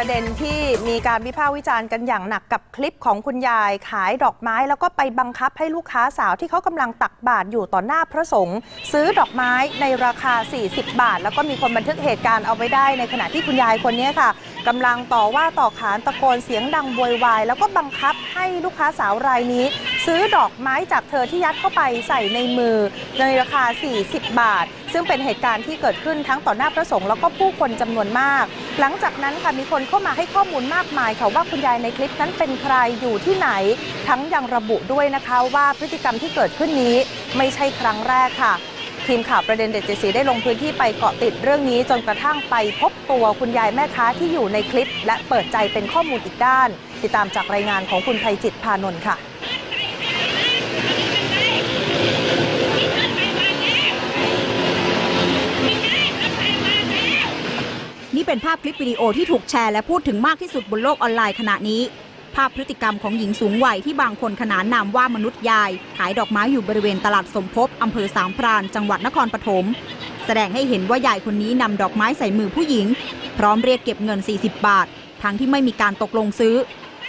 ประเด็นที่มีการวิพากษ์วิจารณ์กันอย่างหนักกับคลิปของคุณยายขายดอกไม้ แล้วก็ไปบังคับให้ลูกค้าสาวที่เขากำลังตักบาตรอยู่ต่อหน้าพระสงฆ์ซื้อดอกไม้ในราคา 40 บาท แล้วก็มีคนบันทึกเหตุการณ์เอาไว้ได้ ในขณะที่คุณยายคนนี้ค่ะกำลังต่อว่าต่อขานตะโกนเสียงดังโวยวาย แล้วก็บังคับให้ลูกค้าสาวรายนี้ ซื้อดอกไม้จากเธอที่ยัดเข้าไปใส่ในมือในราคา 40 บาท ซึ่งเป็นเหตุการณ์ที่เกิดขึ้นทั้งต่อหน้าพระสงฆ์แล้วก็ผู้คนจำนวนมาก หลังจากนั้นค่ะมีคนเข้ามาให้ข้อมูลมากมายค่ะว่าคุณยายในคลิปนั้นเป็นใครอยู่ที่ไหน ทั้งยังระบุด้วยนะคะว่าพฤติกรรมที่เกิดขึ้นนี้ไม่ใช่ครั้งแรกค่ะทีมข่าวประเด็นเด็ดเจสีได้ลงพื้นที่ไปเกาะติดเรื่องนี้จนกระทั่งไปพบตัวคุณยายแม่ค้าที่อยู่ในคลิป และเปิดใจเป็นข้อมูลอีกด้าน ติดตามจากรายงานของคุณภัยจิตพานนท์ค่ะ เป็นภาพคลิปวิดีโอที่ถูกแชร์และพูดถึงมากที่สุดบนโลกออนไลน์ขณะนี้ ภาพพฤติกรรมของหญิงสูงวัยที่บางคนขนานนามว่ามนุษย์ยาย ขายดอกไม้อยู่บริเวณตลาดสมภพอำเภอสามพราน จังหวัดนครปฐมแสดงให้เห็นว่ายายคนนี้นำดอกไม้ใส่มือผู้หญิง พร้อมเรียกเก็บเงิน 40 บาท ทั้งที่ไม่มีการตกลงซื้อ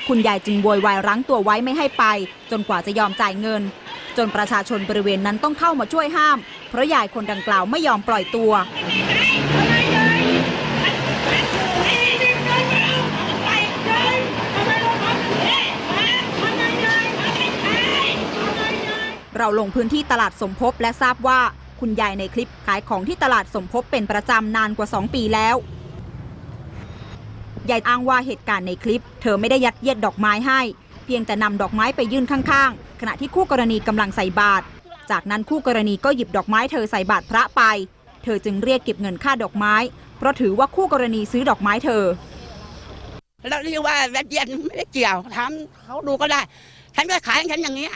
คุณยายจึงโวยวายรั้งตัวไว้ไม่ให้ไป จนกว่าจะยอมจ่ายเงิน จนประชาชนบริเวณนั้นต้องเข้ามาช่วยห้าม เพราะยายคนดังกล่าวไม่ยอมปล่อยตัว เราลงพื้นที่ตลาดสมภพและทราบว่าคุณยายในคลิปขายของที่ตลาดสมภพเป็นประจำนานกว่า 2 ปีแล้ว ยายอ้างว่าเหตุการณ์ในคลิป เธอไม่ได้ยัดเยียดดอกไม้ให้ เพียงแต่นำดอกไม้ไปยื่นข้างๆ ขณะที่คู่กรณีกำลังใส่บาตร จากนั้นคู่กรณีก็หยิบดอกไม้เธอใส่บาตรพระไป เธอจึงเรียกเก็บเงินค่าดอกไม้ เพราะถือว่าคู่กรณีซื้อดอกไม้เธอ แล้วเรียกว่ายัดเยียดไม่ได้เกี่ยวทำเขาดูก็ได้ฉันก็ขายของฉันอย่างเนี้ย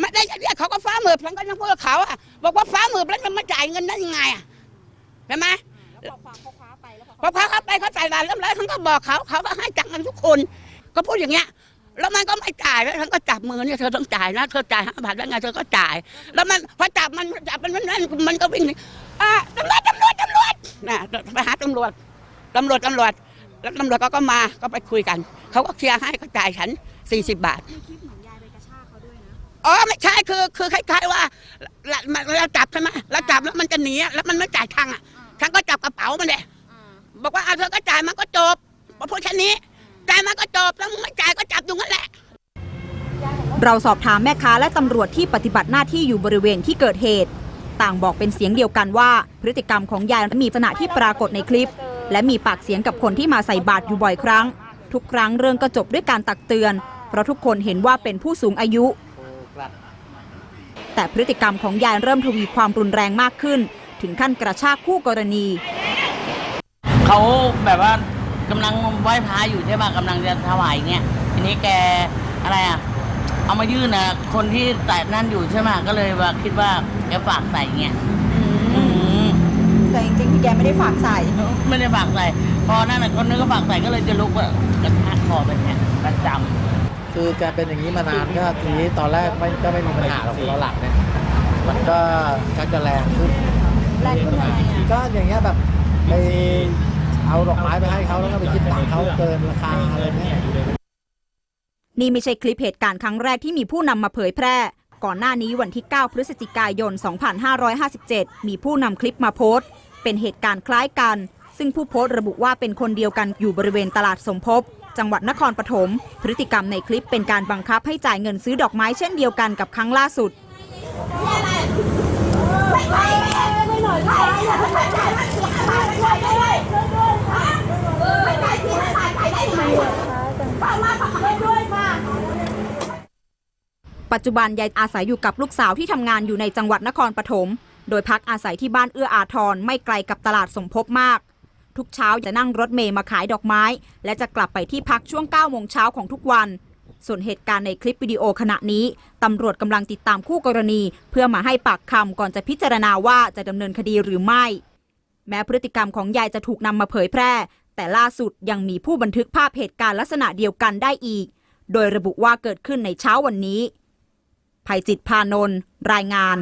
ไม่ได้ยัดเยียดเขาก็ฟ้ามือฉันก็ยังพูดกับเขาอะบอกว่าฟ้ามือแล้วมันมาจ่ายเงินได้ยังไงอะใช่ไหมพอคว้าเขาไปเขาจ่ายบาทเริ่มแล้วฉันก็บอกเขาเขาก็ให้จังกันทุกคน ก็พูดอย่างเงี้ยแล้วมันก็ไม่จ่ายแล้วฉันก็จับมือเนี่ยเธอต้องจ่ายนะเธอจ่ายห้าบาทแล้วไงเธอก็จ่าย แล้วมันพอจับมันจับมันมันมันมันก็วิ่งอะตำรวจตำรวจตำรวจนะไปหาตำรวจตำรวจตำรวจแล้วตำรวจก็ก็มาก็ไปคุยกัน เขาก็เคลียร์ให้ก็จ่ายฉัน40บาท อ๋อไม่ใช่คือคือคล้ายๆว่าเราเราจับใช่ไหมเราจับแล้วมันจะหนีอะแล้วมันไม่จ่ายทังค์อะฉันก็จับกระเป๋ามันเลยบอกว่าเอาเธอก็จ่ายมันก็จบพอพูดแค่นี้จ่ายมันก็จบแล้วมึงไม่จ่ายก็จับอยู่นั่นแหละ เราสอบถามแม่ค้าและตำรวจที่ปฏิบัติหน้าที่อยู่บริเวณที่เกิดเหตุ ต่างบอกเป็นเสียงเดียวกันว่า พฤติกรรมของยายมีลักษณะที่ปรากฏในคลิป และมีปากเสียงกับคนที่มาใส่บาตรอยู่บ่อยครั้ง ทุกครั้งเรื่องก็จบด้วยการตักเตือน เพราะทุกคนเห็นว่าเป็นผู้สูงอายุ แต่พฤติกรรมของยายเริ่มทวีความรุนแรงมากขึ้น ถึงขั้นกระชากคู่กรณี เขาแบบว่ากำลังไหว้พระอยู่ใช่ป่ะกำลังจะถวายเงี้ยทีนี้แกอะไรอะเอามายื่นนะคนที่แต่นั่นอยู่ใช่ไหมก็เลยว่าคิดว่าแกฝากใส่เงี้ยอืมแต่จริงๆแกไม่ได้ฝากใส่ ไม่ได้ฝากใส่ พอนั่นน่ะคนนึงก็ฝากใส่ก็เลยจะลุกว่ากระชากคอไปเนี่ยประจำ คือแกเป็นอย่างนี้มานานก็ทีนี้ตอนแรกไม่ก็ไม่มีปัญหาหรอกตอนหลังเนี่ยมันก็ชักจะแรงขึ้นแรงขึ้นยังไงอะก็อย่างเงี้ยแบบไปเอาดอกไม้ไปให้เขาแล้วก็ไปคิดตังค์เขาเกินราคาอะไรเนี่ยนี่ไม่ใช่คลิปเหตุการณ์ครั้งแรกที่มีผู้นำมาเผยแพร่ ก่อนหน้านี้วันที่ 9 พฤศจิกายน 2557 มีผู้นำคลิปมาโพสต์ เป็นเหตุการณ์คล้ายกัน ซึ่งผู้โพสต์ระบุว่าเป็นคนเดียวกันอยู่บริเวณตลาดสมภพ จังหวัดนครปฐมพฤติกรรมในคลิปเป็นการบังคับให้จ่ายเงินซื้อดอกไม้เช่นเดียวกันกับครั้งล่าสุด ปัจจุบันยายอาศัยอยู่กับลูกสาวที่ทำงานอยู่ในจังหวัดนครปฐม โดยพักอาศัยที่บ้านเอื้ออาทรไม่ไกลกับตลาดสมภพมาก ทุกเช้าจะนั่งรถเมย์มาขายดอกไม้ และจะกลับไปที่พักช่วง9โมงเช้าของทุกวัน ส่วนเหตุการณ์ในคลิปวิดีโอขณะนี้ตำรวจกำลังติดตามคู่กรณี เพื่อมาให้ปากคำก่อนจะพิจารณาว่าจะดำเนินคดีหรือไม่ แม้พฤติกรรมของยายจะถูกนำมาเผยแพร่ แต่ล่าสุดยังมีผู้บันทึกภาพเหตุการณ์ลักษณะเดียวกันได้อีก โดยระบุว่าเกิดขึ้นในเช้าวันนี้ภัยจิตพานนท์รายงาน